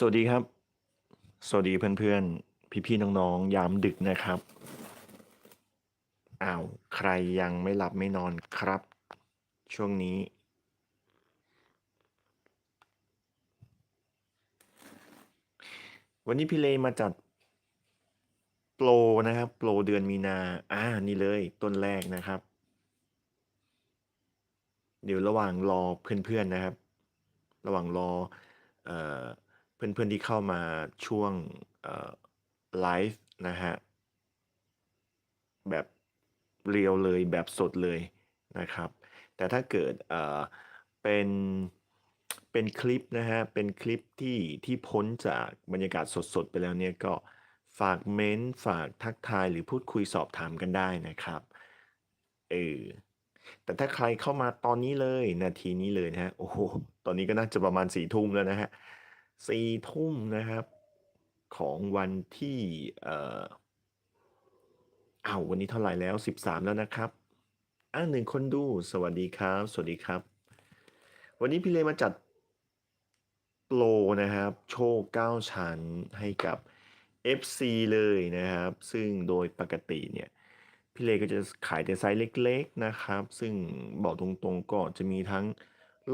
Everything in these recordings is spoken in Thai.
สวัสดีครับ สวัสดีเพื่อนๆ พี่ๆ น้องๆ ยามดึกนะครับ อ้าว ใครยังไม่หลับไม่นอนครับ ช่วงนี้ วันนี้พี่เลมาจัด โปรนะครับ โปรเดือนมีนา อ่า นี่เลยต้นแรกนะครับ เดี๋ยวระหว่างรอเพื่อนๆ นะครับ ระหว่างรอ เอ่อ เพื่อนๆที่เข้ามาช่วงไลฟ์นะฮะ แบบเรียวเลยแบบสดเลยนะครับ แต่ถ้าเกิดเเป็นเป็นคลิปนะฮะ เป็นคลิปที่ที่พ้นจากบรรยากาศสดๆไปแล้วเนี่ยก็ฝากเม้นต์ฝากทักทายหรือพูดคุยสอบถามกันได้นะครับเออแต่ถ้าใครเข้ามาตอนนี้เลยนาทีนี้เลยนะฮะโอ้โฮตอนนี้ก็น่าจะประมาณ4ทุ่มแล้วนะฮะ 4ทุ่มนะครับ ของวันที่เอ่ออ้าววันนี้เท่าไหร่แล้ว13แล้วนะครับอา1คนดูสวัสดีครับ สวัสดีครับ วันนี้พี่เลมาจัดโปรนะครับ โชค9ชั้นให้กับ FC เลยนะครับ ซึ่งโดยปกติเนี่ยพี่เลก็จะขายแต่ไซส์เล็กๆนะครับ ซึ่งบอกตรงๆก็จะมีทั้ง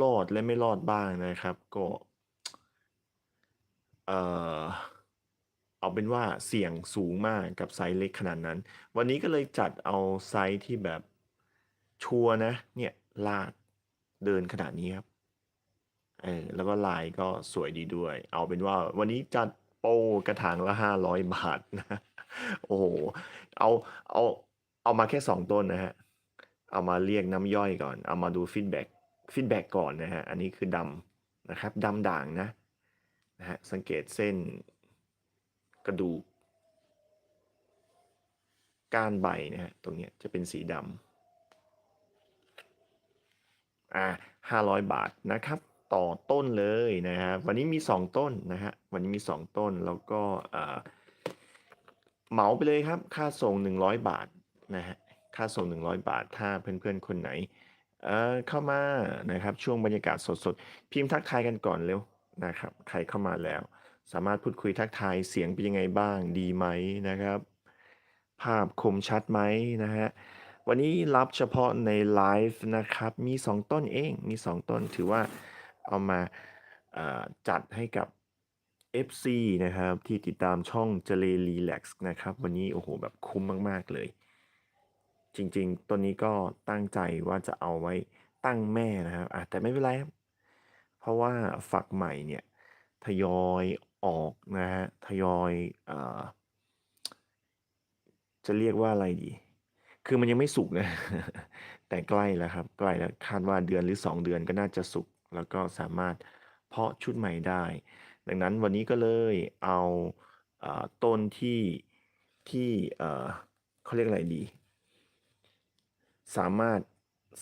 รอดและไม่รอดบ้างนะครับ ก็ เอ่อเอาเป็นว่าเสี่ยงสูงมากกับไซส์เล็กขนาดนั้น วันนี้ก็เลยจัดเอาไซส์ที่แบบชัวร์นะ เนี่ยลากเดินขนาดนี้ครับเออแล้วก็ลายก็สวยดีด้วย เอาเป็นว่าวันนี้จัดโปกระถางละ500บาทนะ โอ้โฮเอาเอาเอามาแค่2ต้นนะครับเอามาเรียกน้ำย่อยก่อน เอามาดูฟีดแบ็กฟีดแบ็กก่อนนะครับอันนี้คือดำนะครับดำด่างนะ นะครับสังเกตเส้นกระดูกก้านใบนะครับตรงนี้จะเป็นสีดำอ่า500บาทนะครับ ต่อต้นเลยนะครับวันนี้มี2ต้นนะครับวันนี้มี2ต้นแล้วก็อ่าเหมาไปเลยครับ ค่าส่ง100บาทนะครับค่าส่ง100บาท ถ้าเพื่อนๆคนไหนเออเข้ามานะครับช่วงบรรยากาศสดๆ พิมพ์ทักทายกันก่อนเร็ว นะครับ ใครเข้ามาแล้ว สามารถพูดคุยทักทายเสียงเป็นยังไงบ้างดีไหมนะครับ ภาพคมชัดไหมนะครับวันนี้รับเฉพาะในไลฟ์นะครับ มี 2 ต้นเองมี 2 ต้นถือว่าเอามาอ่าจัดให้กับ FC นะครับ ที่ติดตามช่องเจเลรีแลกซ์นะครับ วันนี้โอ้โฮแบบคุ้มมาก ๆ เลย จริง ๆ ต้นนี้ก็ตั้งใจว่าจะเอาไว้ตั้งแม่นะครับแต่ไม่เป็นไรครับ เพราะว่าฝักใหม่เนี่ยทยอยออกนะครับทยอยอ่าจะเรียกว่าอะไรดี คือมันยังไม่สุกนะ แต่ใกล้แล้วครับ ใกล้แล้วคาดว่าเดือนหรือ 2 เดือนก็น่าจะสุก แล้วก็สามารถเพาะชุดใหม่ได้ ดังนั้นวันนี้ก็เลยเอาอ่าต้นที่ที่เอ่อเขาเรียกอะไรดี สามารถ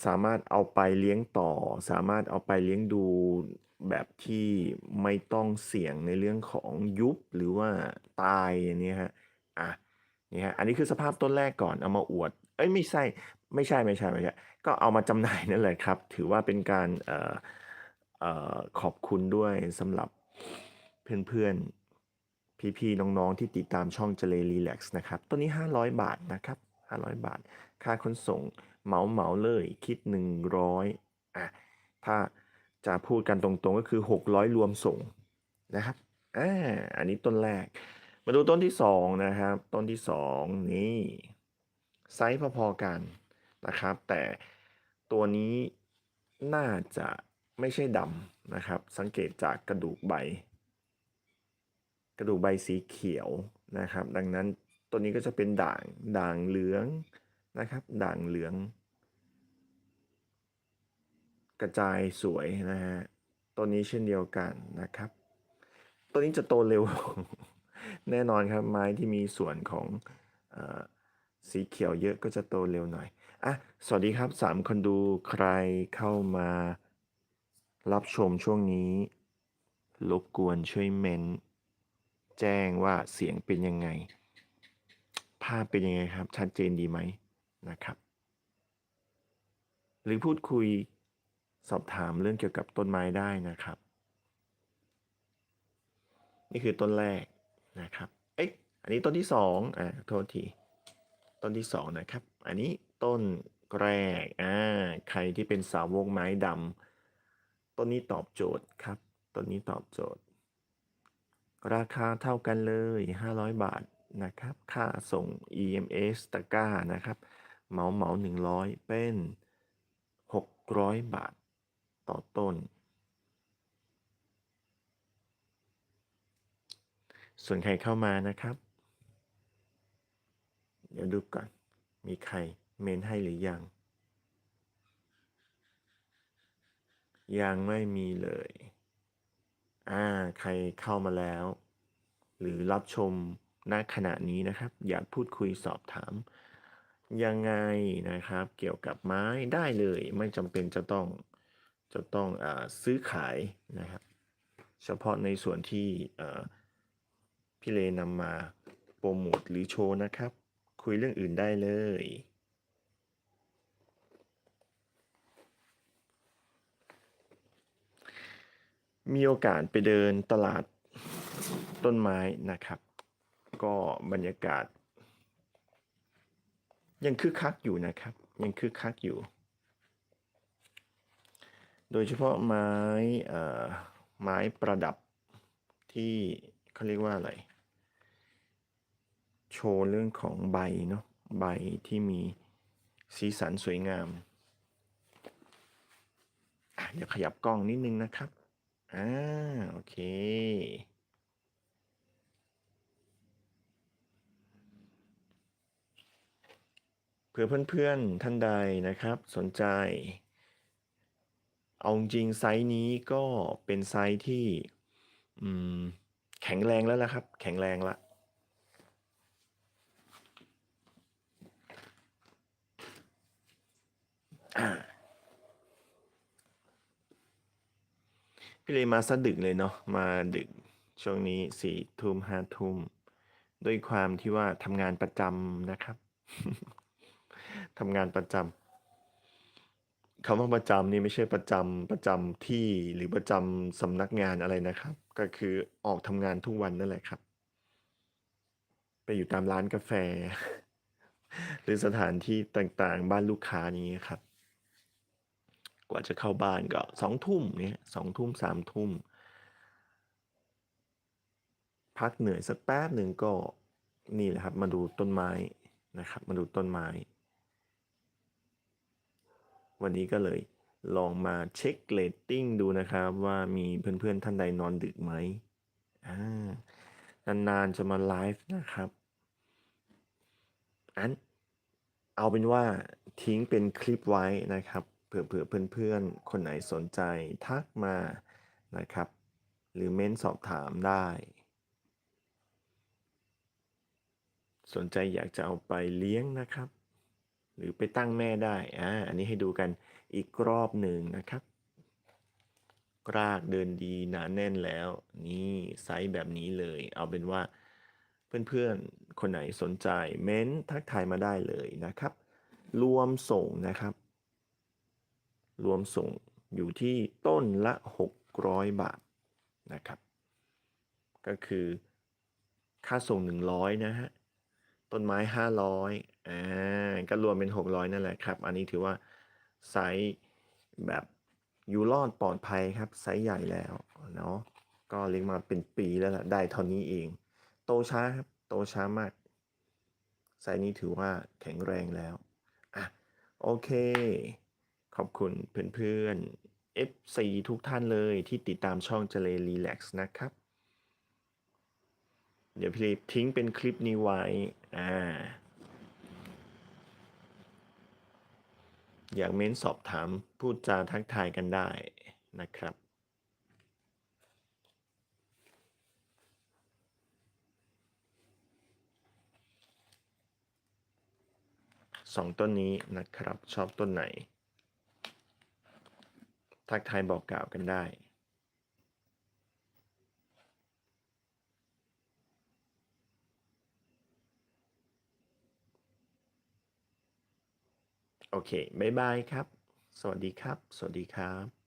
สามารถเอาไปเลี้ยงต่อ สามารถเอาไปเลี้ยงดูแบบที่ไม่ต้องเสี่ยงในเรื่องของยุบหรือว่าตายอย่างนี้ครับอานี่ครับอันนี้คือสภาพต้นแรกก่อนเอามาอวด เอ๊ยไม่ใช่ไม่ใช่ๆๆก็เอามาจำหน่ายนั่นแหละครับ ถือว่าเป็นการเอ่อเอ่อขอบคุณด้วยสำหรับเพื่อนๆ พี่ๆ น้องๆ ที่ติดตามช่องเจเลรีแล็กซ์นะครับต้นนี้ 500 บาทนะครับ 500 บาท ค่าขนส่งเหมาๆเลยคิด 100อา ถ้าจะพูดกันตรงๆก็คือ 600 รวมส่งนะครับอาอันนี้ต้นแรก มาดูต้นที่ 2 นะครับ ต้นที่ 2 นี่ไซซ์พอๆกันนะครับ แต่ตัวนี้น่าจะไม่ใช่ดำนะครับ สังเกตจากกระดูกใบ กระดูกใบสีเขียวนะครับ ดังนั้นตัวนี้ก็จะเป็นด่างด่างเหลืองนะครับ ด่างเหลือง กระจายสวยนะครับต้นนี้เช่นเดียวกันนะครับต้นนี้จะโตเร็ว แน่นอนครับไม้ที่มีส่วนของอสีเขียวเยอะก็จะโตเร็วหน่อยอาสวัสดีครับ3คนดูใครเข้ามารับชมช่วงนี้รบกวนช่วยเมนแจ้งว่าเสียงเป็นยังไง ภาพเป็นยังไงครับ ชัดเจนดีไหมนะครับ หรือพูดคุย สอบถามเรื่องเกี่ยวกับต้นไม้ได้นะครับ นี่คือต้นแรกนะครับ เอ๊ะอันนี้ต้นที่สองอ่าโทษทีต้นที่สองนะครับ อันนี้ต้นแรกอ่าใครที่เป็นสาวกไม้ดำต้นนี้ตอบโจทย์ครับต้นนี้ตอบโจทย์ ราคาเท่ากันเลย 500 บาทนะครับ ค่าส่ง EMS ตะกร้านะครับ เหมาเหมา100 เป็น 600 บาท ต่อต้น ส่วนใครเข้ามานะครับ เดี๋ยวดูก่อน มีใครเมนให้หรือยัง ยังไม่มีเลย อ่า ใครเข้ามาแล้ว หรือรับชมณขณะนี้นะครับ อยากพูดคุยสอบถาม ยังไงนะครับ เกี่ยวกับไม้ได้เลย ไม่จำเป็นจะต้อง จะต้องอซื้อขายนะครับ เฉพาะในส่วนที่พี่เลนำมาโปรโมทหรือโชว์นะครับ คุยเรื่องอื่นได้เลย มีโอกาสไปเดินตลาดต้นไม้นะครับ ก็บรรยากาศ ยังคึกคักอยู่นะครับ ยังคึกคักอยู่ โดยเฉพาะไม้ไม้ประดับที่เขาเรียกว่าอะไร โชว์เรื่องของใบเนาะใบที่มีสีสันสวยงามอะเดี๋ยวขยับกล้องนิดนึงนะครับ อ่า โอเคเผื่อเพื่อนๆท่านใดนะครับ สนใจ เอาจริงไซส์นี้ก็เป็นไซส์ที่แข็งแรงแล้วละครับ แข็งแรงละพี่เลยมาสะดึกเลยเนาะมาดึกช่วงนี้สี่ทุ่มห้าทุ่มด้วยความที่ว่าทำงานประจำนะครับทำงานประจำ คำว่าประจำนี่ไม่ใช่ประจำ ประจำที่ หรือประจำสำนักงานอะไรนะครับ ก็คือออกทำงานทุกวันนั่นแหละครับ ไปอยู่ตามร้านกาแฟ หรือสถานที่ต่างๆ บ้านลูกค้านี้ครับ กว่าจะเข้าบ้านก็สองทุ่มเนี่ยสองทุ่มสามทุ่ม พักเหนื่อยสักแป๊บหนึ่งก็นี่แหละครับ มาดูต้นไม้นะครับ มาดูต้นไม้ วันนี้ก็เลยลองมาเช็คเรตติ้งดูนะครับว่ามีเพื่อนๆท่านใดนอนดึกไหมอ่านานๆจะมาไลฟ์นะครับ อันเอาเป็นว่าทิ้งเป็นคลิปไว้นะครับเผื่อเผื่อเพื่อนๆ คนไหนสนใจทักมานะครับ หรือเม้นสอบถามได้ สนใจอยากจะเอาไปเลี้ยงนะครับ หรือไปตั้งแม่ได้อ่าอันนี้ให้ดูกันอีกรอบหนึ่งนะครับรากเดินดีหนาแน่นแล้ว นี่ไซส์แบบนี้เลย เอาเป็นว่าเพื่อนๆ คนไหนสนใจ เม้นทักทายมาได้เลยนะครับ รวมส่งนะครับ รวมส่งอยู่ที่ต้นละ 600 บาทนะครับ ก็คือค่าส่ง 100 นะฮะ ต้นไม้ 500อ่า ก็รวมเป็น600นั่นแหละครับ อันนี้ถือว่าไซส์แบบอยู่รอดปลอดภัยครับไซส์ใหญ่แล้วเนาะก็เลี้ยงมาเป็นปีแล้วล่ะได้เท่านี้เอง โตช้าครับโตช้ามากไซส์นี้ถือว่าแข็งแรงแล้วอะโอเค ขอบคุณเพื่อนๆ FC ทุกท่านเลยที่ติดตามช่องเจเลรีแลกซ์นะครับ เดี๋ยวพี่ทิ้งเป็นคลิปนี้ไว้อ่า อยากเม้นสอบถามพูดจาทักทายกันได้นะครับ สองต้นนี้นะครับ ชอบต้นไหน ทักทายบอกกล่าวกันได้ โอเค บ๊ายบายครับ สวัสดีครับ สวัสดีครับ